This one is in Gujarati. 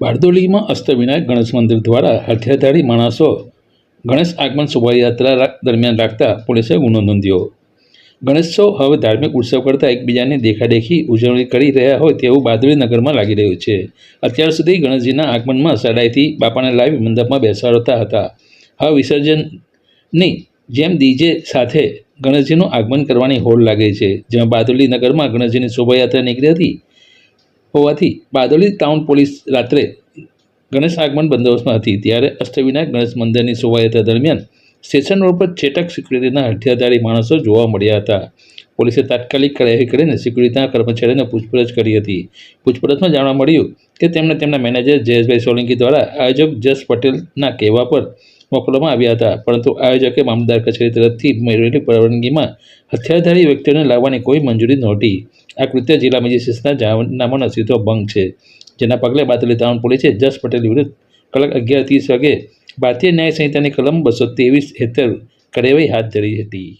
બારડોલીમાં અષ્ટવિનાયક ગણેશ મંદિર દ્વારા હથિયારધારી માણસો ગણેશ આગમન શોભાયાત્રા દરમિયાન રાખતા પોલીસે ગુનો નોંધ્યો. ગણેશોત્સવ હવે ધાર્મિક ઉત્સવ કરતાં એકબીજાની દેખાદેખી ઉજવણી કરી રહ્યા હોય તેવું બારડોલી નગરમાં લાગી રહ્યું છે. અત્યાર સુધી ગણેશજીના આગમનમાં સડાઈથી બાપાને લાવી મંડપમાં બેસાડતા હતા. હવે વિસર્જનની જેમ ડીજે સાથે ગણેશજીનું આગમન કરવાની હોડ લાગે છે. જેમાં બારડોલી નગરમાં ગણેશજીની શોભાયાત્રા નીકળી હતી. હોવાથી બારડોલી ટાઉન પોલીસ રાત્રે ગણેશ આગમન બંદોબસ્તમાં હતી. ત્યારે અષ્ટવિનાયક ગણેશ મંદિરની શોભાયાત્રા દરમિયાન સ્ટેશન રોડ પર છેટક સિક્યુરિટીના હથિયારધારી માણસો જોવા મળ્યા હતા. પોલીસે તાત્કાલિક કાર્યવાહી કરીને સિક્યુરિટીના કર્મચારીઓને પૂછપરછ કરી હતી. પૂછપરછમાં જાણવા મળ્યું કે તેમણે તેમના મેનેજર જયેશભાઈ સોલંકી દ્વારા આયોજક જસ પટેલના કહેવા પર મોકલવામાં આવ્યા હતા. પરંતુ આયોજકે મામલતદાર કચેરી તરફથી મેળવેલી પરવાનગીમાં હથિયારધારી વ્યક્તિઓને લાવવાની કોઈ મંજૂરી નહોતી. આ કૃત્ય જિલ્લા મેજિસ્ટ્રેટના જાહેરનામાનો સીધો ભંગ છે. જેના પગલે બાતલી તાઉન પોલીસે જસ પટેલ વિરુદ્ધ કલાક અગિયાર ત્રીસ વાગે ભારતીય ન્યાય સંહિતાની કલમ બસો ત્રેવીસ હેઠળ કાર્યવાહી હાથ ધરી હતી.